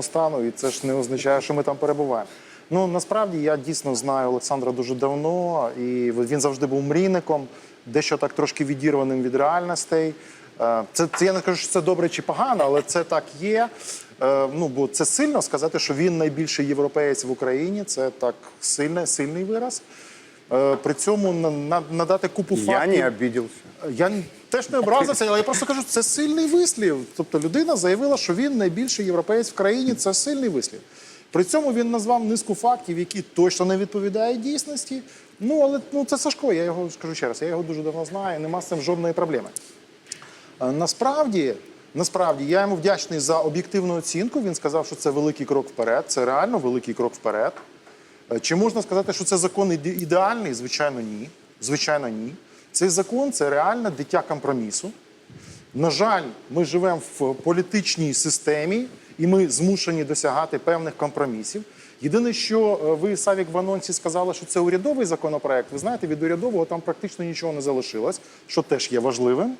стану, і це ж не означає, що ми там перебуваємо. Ну насправді я дійсно знаю Олександра дуже давно, і він завжди був мрійником, дещо так трошки відірваним від реальностей. Е, Це, це я не кажу, що це добре чи погано, але це так є. Е, Ну бо це сильно сказати, що він найбільший європеєць в Україні. Це так сильне, сильний вираз. Е, При цьому на- на- надати купу Я фактів. не обиделся. Я теж не образився, але я просто кажу, це сильний вислів. Тобто людина заявила, що він найбільший європеєць в країні. Це сильний вислів. При цьому він назвав низку фактів, які точно не відповідають дійсності. Ну, але ну, це Сашко, я його скажу ще раз, я його дуже давно знаю, нема з цим жодної проблеми. Е, Насправді, насправді, я йому вдячний за об'єктивну оцінку. Він сказав, що це великий крок вперед. Це реально великий крок вперед. Е, Чи можна сказати, що це закон ідеальний? Звичайно, ні. Звичайно, ні. Цей закон це реальне дитя компромісу. На жаль, ми живемо в політичній системі, і ми змушені досягати певних компромісів. Єдине, що е, ви, Савік, в анонсі сказали, що це урядовий законопроект. Ви знаєте, від урядового там практично нічого не залишилось, що теж є важливим.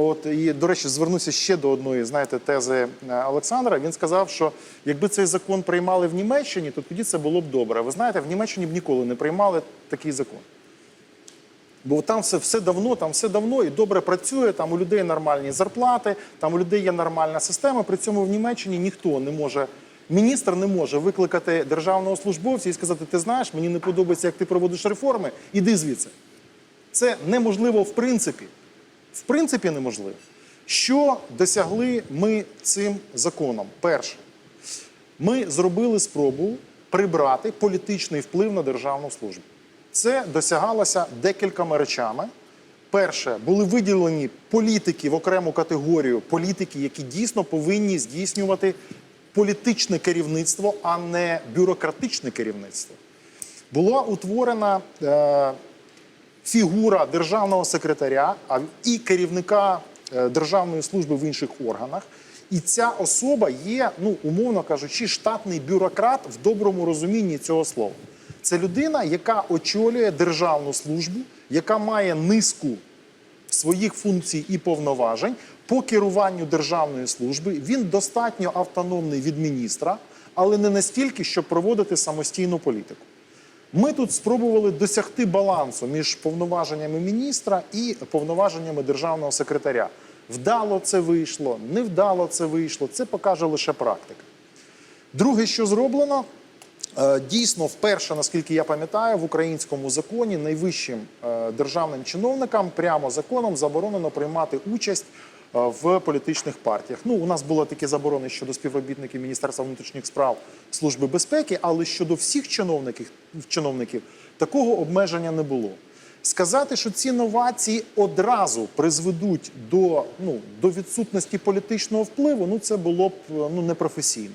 От і до речі, звернуся ще до одної, знаєте, тези е, Олександра. Він сказав, що якби цей закон приймали в Німеччині, то тоді це було б добре. Ви знаєте, в Німеччині б ніколи не приймали такий закон. Бо там все, все давно, там все давно і добре працює. Там у людей нормальні зарплати, там у людей є нормальна система. При цьому в Німеччині ніхто не може. Міністр не може викликати державного службовця і сказати: Ти знаєш, мені не подобається, як ти проводиш реформи, іди звідси. Це неможливо в принципі. В принципі, неможливо. Що досягли ми цим законом? Перше, ми зробили спробу прибрати політичний вплив на державну службу. Це досягалося декількома речами. Перше, були виділені політики в окрему категорію, політики, які дійсно повинні здійснювати політичне керівництво, а не бюрократичне керівництво. Була утворена е, фігура державного секретаря і керівника е, державної служби в інших органах. І ця особа є, ну умовно кажучи, штатний бюрократ в доброму розумінні цього слова. Це людина, яка очолює державну службу, яка має низку своїх функцій і повноважень по керуванню державної служби. Він достатньо автономний від міністра, але не настільки, щоб проводити самостійну політику. Ми тут спробували досягти балансу між повноваженнями міністра і повноваженнями державного секретаря. Вдало це вийшло, невдало це вийшло. Це покаже лише практика. Друге, що зроблено, е, дійсно, вперше, наскільки я пам'ятаю, в українському законі найвищим е, державним чиновникам прямо законом заборонено приймати участь в політичних партіях. Ну, у нас були такі заборони щодо співробітників Міністерства внутрішніх справ Служби безпеки, але щодо всіх чиновників, чиновників такого обмеження не було. Сказати, що ці новації одразу призведуть до, ну, до відсутності політичного впливу, ну це було б ну, непрофесійно.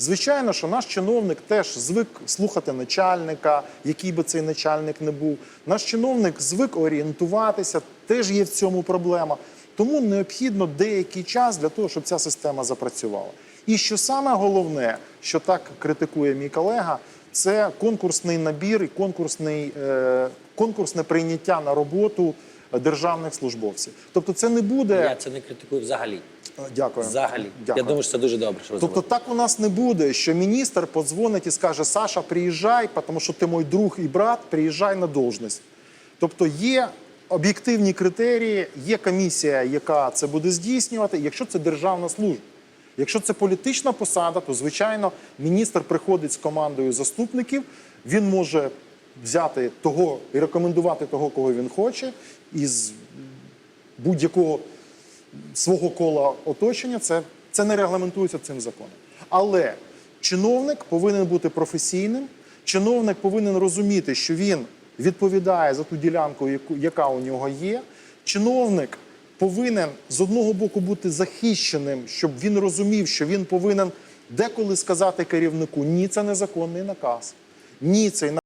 Звичайно, що наш чиновник теж звик слухати начальника, який би цей начальник не був. Наш чиновник звик орієнтуватися, теж є в цьому проблема. Тому необхідно деякий час для того, щоб ця система запрацювала. І що саме головне, що так критикує мій колега, це конкурсний набір і конкурсний, е, конкурсне прийняття на роботу державних службовців. Тобто, це не буде. Я це не критикую взагалі. Е, Дякую. Взагалі. Дякую. Я думаю, що це дуже добре, що Тобто так у нас не буде, що міністр подзвонить і скаже: Саша, приїжджай, тому що ти мій друг і брат, приїжджай на должність. Тобто є об'єктивні критерії, є комісія, яка це буде здійснювати, якщо це державна служба. Якщо це політична посада, то звичайно міністр приходить з командою заступників, він може взяти того і рекомендувати того, кого він хоче, із будь-якого свого кола оточення, це, це не регламентується цим законом. Але чиновник повинен бути професійним, чиновник повинен розуміти, що він відповідає за ту ділянку, яка у нього є. Чиновник повинен з одного боку бути захищеним, щоб він розумів, що він повинен деколи сказати керівнику: ні, це незаконний наказ, ні, цей